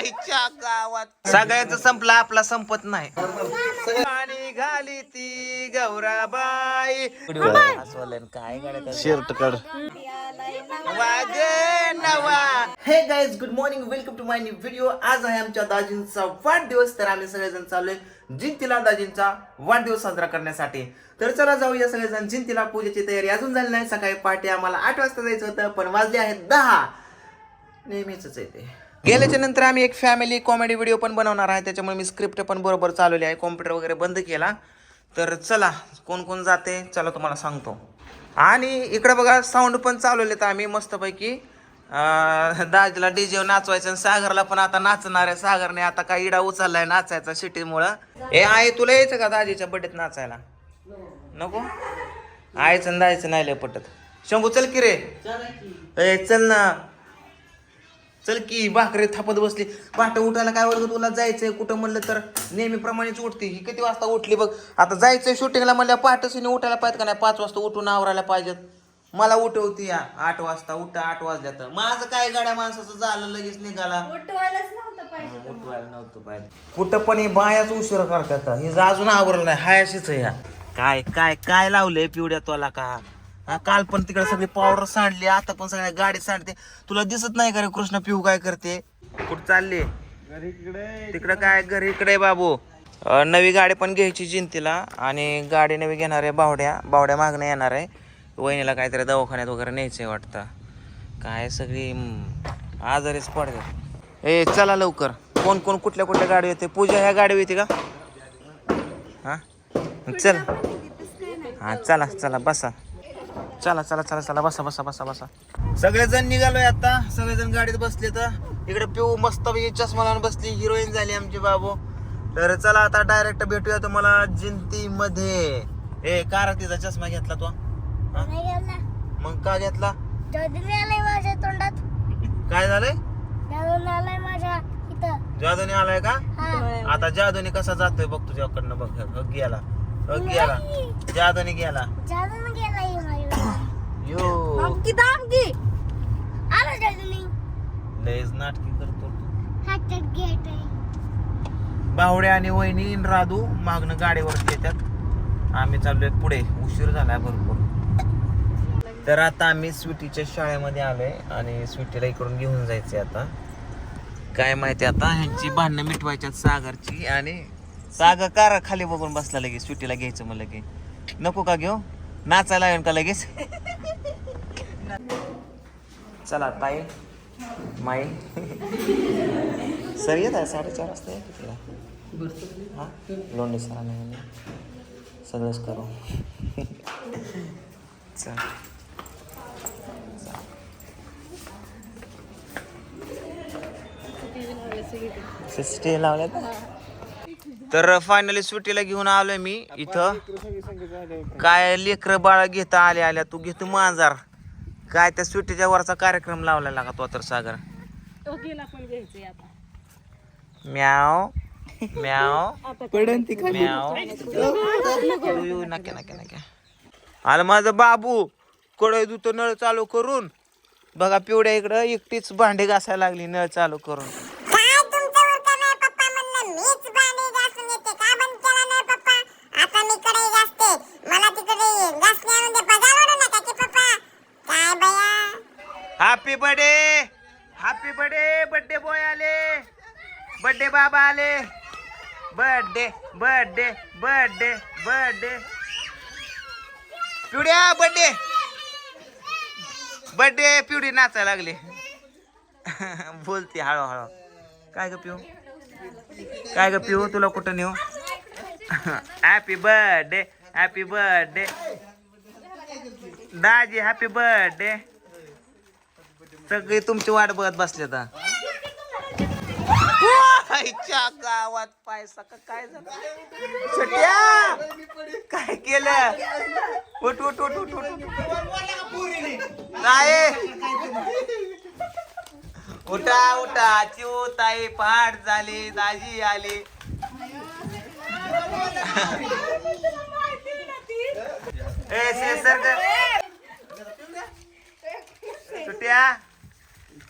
आईच्या गावात. सगळ्याच संपला आपला संपत नाही. पाणी घाली ती गौराबाई. काय शर्ट काढ. वाग नवा. Hey guys good morning welcome to my new video आज आहे आमच्या दाजींचा वाढदिवस तर आम्ही सगळेजण चाललोय जिंतीला दाजींचा वाढदिवस साजरा करण्यासाठी. तर चला जाऊया सगळेजण जिंतीला पूजेची तयारी. अजून झाली नाही सकाळी पहाटे आम्हाला आठ वाजता जायचं होतं पण वाजले आहेत दहा. नेहमीच आहे ते गेल्याच्यानंतर आम्ही एक फॅमिली कॉमेडी व्हिडिओ पण बनवणार आहे. त्याच्यामुळे मी स्क्रिप्ट पण बरोबर चालवली आहे. कॉम्प्युटर वगैरे बंद केला. तर चला कोण कोण जाते? चला तुम्हाला सांगतो. आणि इकडे बघा साऊंड पण चालवले तर आम्ही मस्तपैकी. दाजीला डीजे नाचवायचं आणि सागरला पण आता नाचणार आहे. सागरने आता काय इडा उचललाय नाचायचा सिटीमुळं. ए आहे तुला यायचं का दाजीच्या बड्डेत नाचायला? नको? आयचं जायचं नाही लय पटत. शंभू चल की रे. ए चल ना. चल की भाकरी थापत बसली. पहाट उठायला काय वर्ग तुला? जायचंय कुठं म्हणलं तर? नेहमीप्रमाणेच उठते. ही किती वाजता उठली बघ. आता जायचंय शूटिंगला म्हणल्या पहाटसीने उठायला पाहिजे का नाही? पाच वाजता उठून आवरायला पाहिजेत. मला उठवती या. आठ वाजता उठा आठ वाजल्या तर. माझं काय गाड्या माणसाचं झालं लगेच निघाला. उठवायलाच नव्हतं पाहिजे. उठवायला नव्हतं पाहिजे. कुठं पण हे बायाच उशीर करतात. हे अजून आवरलं नाही. हाय अशीच आहे ह्या काय काय काय लावलंय पिवड्या तोला का? हा काल पण तिकडे सगळी पावडर सांडली आता पण सगळ्या गाडी सांडते. तुला दिसत नाही का रे कृष्ण पिऊ काय करते? कुठं चालली? तिकडं काय? घरी इकडे बाबू. नवी गाडी पण घ्यायची जिंतीला आणि गाडी नवी घेणार आहे बावड्या. बावड्या मागणं येणार आहे. वहिनीला काहीतरी दवाखान्यात वगैरे न्यायचंय वाटतं. काय सगळी आजारीच पडतात. ए चला लवकर. कोण कोण कुठल्या कुठल्या गाडी येते? पूजा ह्या गाडी येते का? हा? चल. हा चला चला बसा. चला चला चला चला बसा बसा बसा बसा. सगळेजण निघालोय आता. सगळेजण गाडीत बसले तर इकडे पिऊ मस्त चष्मा लावून बसली हिरोईन झाली आमची बाबू. तर चला आता डायरेक्ट भेटूया तुम्हाला जिंती मध्ये ए कार तिचा चष्मा घेतला तो? मग का घेतला? जादून आलाय माझ्या तोंडात. काय झालंय? जादून आलाय माझ्या इथं. जादूने आलाय का? हा. आता जादूने कसा जातोय बघ तुझ्याकडनं बघ गेला गेला जादूने गेला यो. दामकी आला जादूनी लयच नाटकी करतो. हातात घेत आहे. बावड्या आणि वहिनी आणि राधू मागणं गाडीवरती येतात. आम्ही चाललोय पुढे. उशीर झालाय भरपूर. तर आता आम्ही स्वीटीच्या शाळेमध्ये आलोय आणि स्वीटीला इकडून घेऊन जायचंय आता. काय माहिती आता ह्यांची भांडणं मिटवायच्यात सागरची आणि सागर कार खाली बघून बसला लगेच. स्वीटीला घ्यायचं मग लगेच नको का घेऊ? नाचायला येऊन का लगेच? चला ताई माई. सर येत आहे साडेचार वाजता या तिला हां? लोणी सर नाही सगळंच करू. चल. सिस्टी लावल्यात? तर फायनली सुट्टीला घेऊन आलोय मी इथं. काय लेकर बाळ घेता आले आल्या तू घेतो मांजार. काय त्या सुट्टीच्या वरचा कार्यक्रम लावलेला का तो तर सागर म्याव म्याव. म्याव. यू, यू, नक्या नक्या नक्या. आलं माझं बाबू. कडे दूत नळ चालू करून. बघा पिवड्या इकडं एकटीच भांडे घासायला लागली नळ चालू करून. Happy birthday happy birthday birthday boy आले. बर्थडे बाबा आले. बर्थडे बर्थडे बर्थडे बर्थडे पिवड्या बर्थडे बर्थडे पिवडी नाचायला लागली. बोलते हळूहळू. काय ग पिऊ? काय ग पिऊ? तुला कुठं नेऊ? हॅपी बर्थडे हॅपी बर्थडे दाजी हॅपी बर्थडे सगळे तुमची वाट बघत बसले आता. आईच्या गावात पाय सका काय झालं? छोट्या काय केलं? उठ उठ उठ उठ उठ. उठा उठा. चिव ताई पहाट झाली दाजी आली. ए सर सुट्या.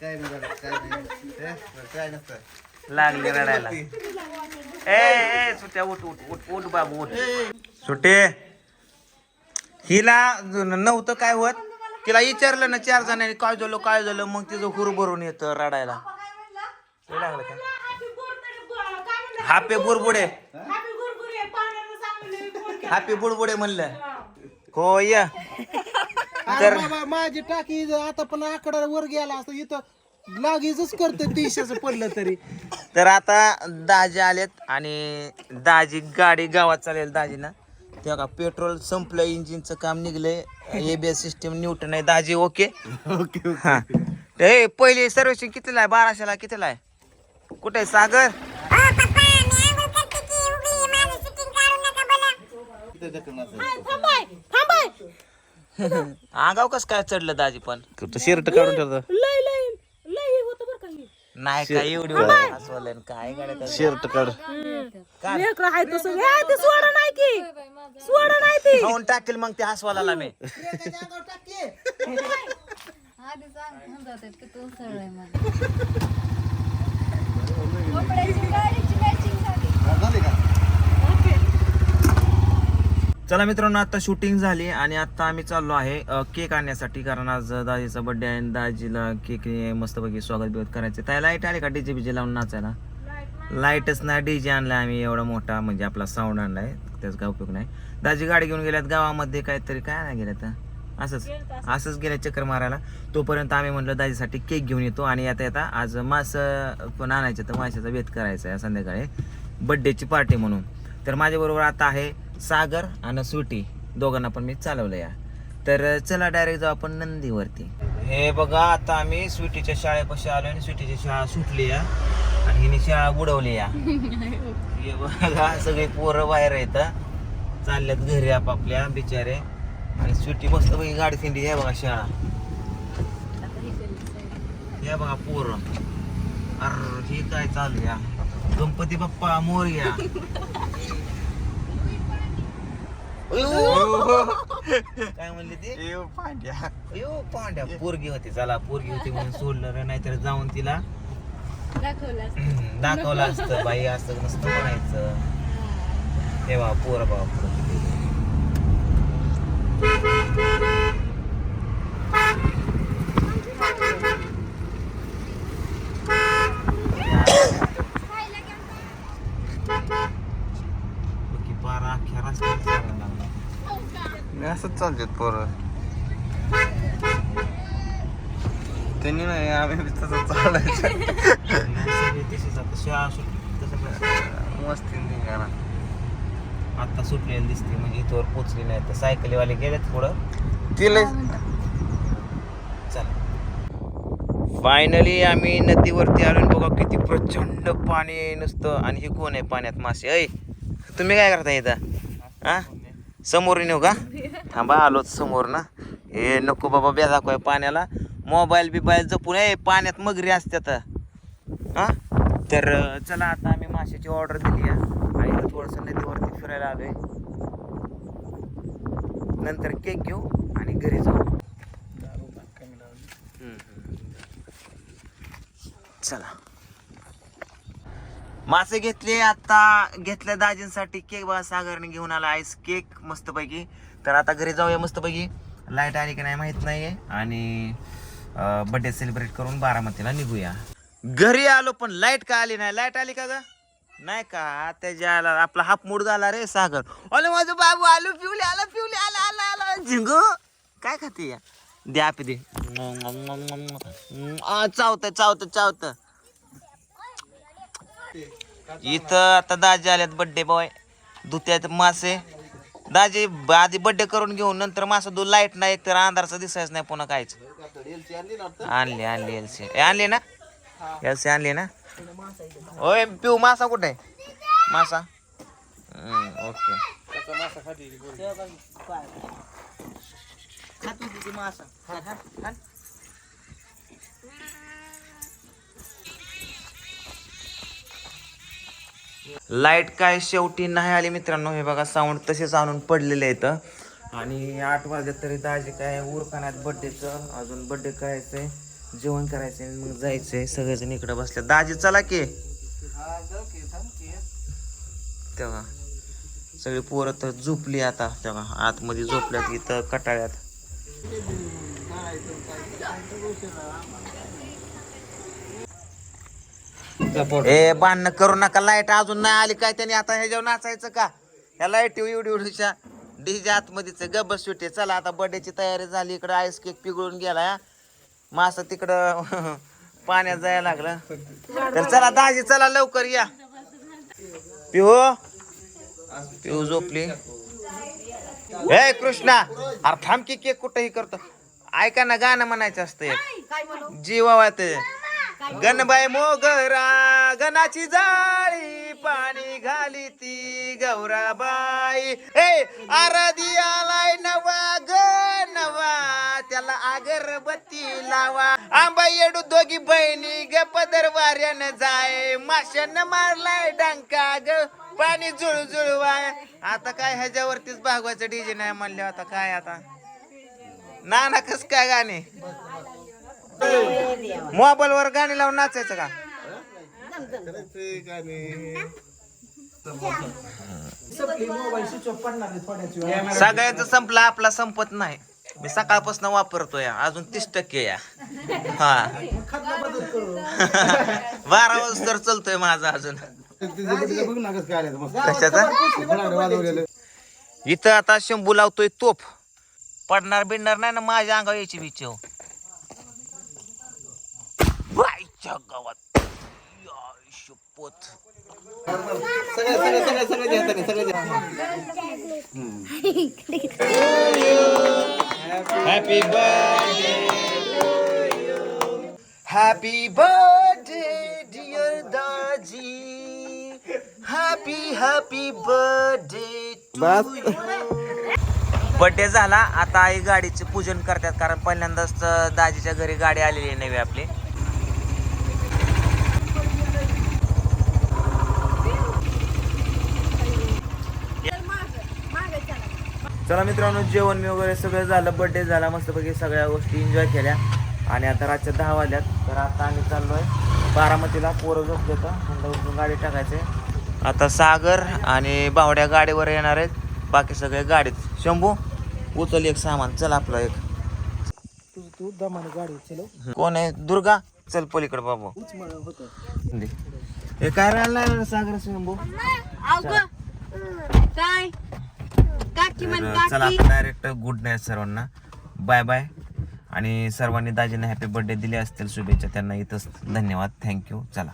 काय नाही बरं, काय नाही. हे, बरं, काय नसतं. लागली रडायला. ए ए सुट्या उठ उठ उठ उठ बाबू उठ. सुटे हिला नव्हतं काय होत. तिला विचारलं ना चार जणांनी काय झालं काय झालं मग तिचं हुर भरून येतं रडायला. ते लागलं का? हापे बुरबुडे हापी बुडबुडे म्हणलं. हो बाबा माझी टाकी जर आता पण आकडा वर गेला असता इथं लागीच करते तीनशेच पडलं तरी. तर आता दाजी आलेत आणि दाजी गाडी गावात चालेल दाजीनं. तेव्हा का पेट्रोल संपलं इंजिनचं काम निघलंय. एबीएस सिस्टम न्यूटन आहे. दाजी ओके? ओके हा. ए पहिली सर्व्हिसिंग कितीला आहे? बाराशेला कितीला आहे? कुठे आहे? सागर? ओ पप्पा आगाव कस काय चढलं दाजी पण? शर्ट काढून ठेवतो लय लय लय होतं बरं का हे. नाही काय एवढी हसवलं काय गाड्या शर्ट काढ लेकरं आहे तसं. हे ते सोडा नाही की सोडा नाही ती. खाऊन टाकेल मग ते हसवाला मी. चला मित्रांनो आता शूटिंग झाली आणि आता आम्ही चाललो आहे केक आणण्यासाठी. कारण आज दाजीचा बर्थडे आहे आणि दाजीला केक मस्तपैकी स्वागत बिगत करायचं त्या लाइट आली का डीजे बीजे लावून नाचायला? लाईटच नाही. डीजे आणला आम्ही एवढा मोठा म्हणजे आपला साऊंड आणलाय. त्याचा काय उपयोग नाही. दाजी गाडी घेऊन गेल्यात गावामध्ये काहीतरी. काय नाही गेल्यात? असंच. असंच गेल्या चक्कर मारायला. तोपर्यंत आम्ही म्हणलं दाजीसाठी केक घेऊन येतो आणि आता येता आज मास पण आणायचं तर माशाचा वेध करायचा आहे संध्याकाळी. बड्डेची पार्टी म्हणून. तर माझ्याबरोबर आता आहे सागर आणि स्वीटी दोघांना पण मी चालवलं या. तर चला डायरेक्ट जाऊ आपण नंदीवरती. हे बघा आता आम्ही स्वीटीच्या शाळेपाशी आलो आणि स्वीटीची शाळा सुटली या. आणि हिने शाळा बुडवली या. हे बघा सगळे पोरं बाहेर येत चालल्यात घरी आपापल्या बिचारे. आणि स्वीटी मस्त पैकी गाडी थिंडी हे बघा शाळा. हे बघा पोरं. अर हे काय चालू या गणपती बाप्पा मोर या काय म्हणले ते? पांड्या. अयो पांड्या पोरगी होती चला पोरगी होती म्हणून सोडलं रे नाहीतर जाऊन तिला दाखवलं असतं. बाई असं नसतं म्हणायचं. तेव्हा पोर बाबा बारा अख्ख्या रस्त्यावर चालायला लागला. असंच चालतात पोरं? त्यांनी नाही आम्ही तसं चालायचं. आता शाळा सुटली तसं कसं? मस्ती निघाला आता सुटलेली दिसते म्हणजे इथवर पोचली नाही. तर सायकलीवाले गेलेत पुढं. तिला चला. फायनली आम्ही नदीवरती आलो आणि बघा किती प्रचंड पाणी नुसतं. आणि हे कोण आहे पाण्यात मासे? ऐ तुम्ही काय करता इथं? हा? समोर नेऊ का? थांबा आलोच समोर ना. हे नको बाबा बे दाखवाय पाण्याला. मोबाईल बिबाईल जपून ए पाण्यात मगरी असतात हा? तर चला आता आम्ही माशाची ऑर्डर दिली आहे. आणि थोडंसं नदीवरती फिरायला आलोय. नंतर केक घेऊ आणि घरी जाऊ. चला. मासे घेतले आता घेतल्या दाजींसाठी केक बा सागरने घेऊन आला आईस केक मस्तपैकी. तर आता घरी जाऊया मस्तपैकी. लाइट आली की नाही माहीत नाहीये. आणि बर्थडे सेलिब्रेट करून बारामतीला निघूया. घरी आलो पण लाइट का आली नाही? लाइट आली का ग? नाही का? त्याच्या आला आपला हाफ मूड झाला रे सागर. अरे माझं बाबू आलो पिवले आला पिवले आला आला आला. झिंगो काय खाते या? दे आपी दे. चावत चावत चावतं. इथं आता दाजी आल्यात बड्डे बॉय धुत्यात मासे. दाजी आधी बड्डे करून घेऊन नंतर मासा दू लाइट नाही तर अंधारचं दिसायच नाही पुन्हा कायच आणली आणली एलसी आणली ना? एलसी आणली ना? होय पिऊ मासा कुठे? मासा? ओके. मासा. लाइट काय शेवटी नाही आली मित्रांनो. हे बघा साऊंड तसेच आणून पडलेले आहेत. आणि आठ वाजले तरी दाजी काय उरकाण्यात बड्डेचं अजून बड्डे करायचंय जेवण करायचंय मग जायचंय. सगळेजण इकडे बसले. दाजी चला की. तेव्हा सगळी पोरं तर झोपली आता. तेव्हा आतमध्ये झोपल्यात इथं कटाळ्यात. ए बांधणं करू नका लाइट अजून नाही आली काय त्याने आता ह्याच्यावर नाचायचं का? ह्या लाइट एवढी एवढीच्या डीजे आतमध्येच गब्बस सुटे चला आता बर्थडेची तयारी झाली. इकडं आईस केक पिघळून गेला. मास तिकडं पाण्यात जायला लागलं. तर चला दाजी चला लवकर या. पिहू? पिहू झोपली. ए कृष्णा! अरे थांब की केक कुठंही करतो. ऐका ना गाणं म्हणायचं असतं एक. जीवावात गणबाई मोगरा गणाची जाळी पाणी घाली ती गौराबाई. ए आराधी आलाय नवा ग नवा. त्याला अगरबत्ती लावा. आंबा येडू दोघी बहिणी ग पदर वाऱ्यानं जाय. माशानं मारलाय डंका ग पाणी जुळजुळवाय आता काय ह्याच्यावरतीच भागवायचं डीजे नाही म्हणलं आता काय आता? ना ना कस काय गाणे? मोबाईल वर गाणी लावून नाचायचं का? सगळ्याचं संपलं आपला संपत नाही. मी सकाळपासून वापरतोय अजून तीस टक्के या. हा. बारा वाजता तर चलतोय माझा अजून. कशाचा? इथं आता शंभू लावतोय तोफ. पडणार बिडणार नाही ना माझ्या अंगावर यायची बिचव बाईच्या गावात या शपथ happy birthday happy birthday dear दाजी हॅपी हॅपी बर्थडे बर्थडे झाला. आता आई गाडीचे पूजन करतात कारण पहिल्यांदाच दाजीच्या घरी गाडी आलेली आहे नवी आपली. चला मित्रांनो जेवण मी वगैरे सगळं झालं बर्थडे झाला मस्तपैकी सगळ्या गोष्टी एन्जॉय केल्या. आणि आता रातच्या दहा वाजल्यात तर आता आम्ही चाललोय बारामतीला पोरं झोपले तर म्हणलं उठून गाडी टाकायचे. आता सागर आणि बावड्या गाडीवर येणार आहेत. बाकी सगळे गाडीत. शंभू उचल एक सामान चल आपलं एक. तू तू दमाने गाडी चलो कोण आहे? दुर्गा? चल पलीकडे बाबू. हे काय राहिलं सागर शंभू? काय? काकी म्हण तर चला आता डायरेक्ट गुड नाईट सर्वांना. बाय बाय आणि सर्वांनी दाजींना हॅपी बर्थडे दिले असतील शुभेच्छा त्यांना. इथंच धन्यवाद. थँक्यू चला.